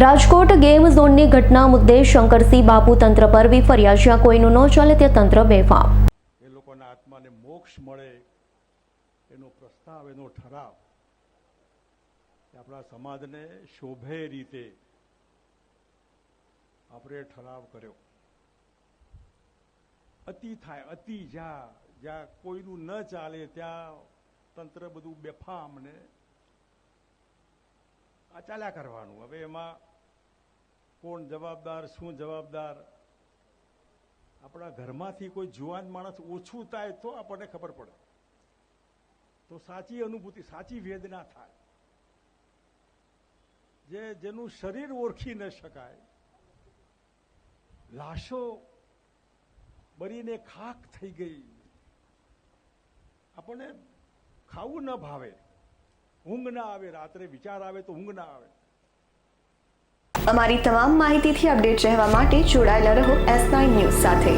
Rajkot game ઝોનની ઘટના મુદ્દે શંકરસિંહ બાપુ તંત્ર પર વિફર્યા. જ્યાં કોઈનું ન ચાલે તે તંત્ર બેફામ. એ લોકોના આત્માને મોક્ષ મળે એનો પ્રસ્તાવ, એનો ઠરાવ આપણા સમાજને શોભે રીતે આપણે ઠરાવ કર્યો. અતિ થાય, અતિ જ્યાં જ્યાં કોઈનું ન ચાલે ત્યાં તંત્ર બધું બેફામ ને આ ચાલ્યા કરવાનું. હવે એમાં કોણ જવાબદાર, શું જવાબદાર? આપણા ઘરમાંથી કોઈ જુવાન માણસ ઓછું થાય તો આપણને ખબર પડે. તો સાચી અનુભૂતિ, સાચી વેદના થાય. જે જેનું શરીર ઓળખી ન શકાય, લાશો બરીને ખાક થઈ ગઈ. આપણને ખાવું ન ભાવે. ઊંઘ ના આવે, રાત્રે વિચાર આવે તો ઊંઘ ના આવે. અમારી તમામ માહિતીથી અપડેટ રહેવા માટે જોડાયેલા રહો એસ નાઇન ન્યૂઝ સાથે.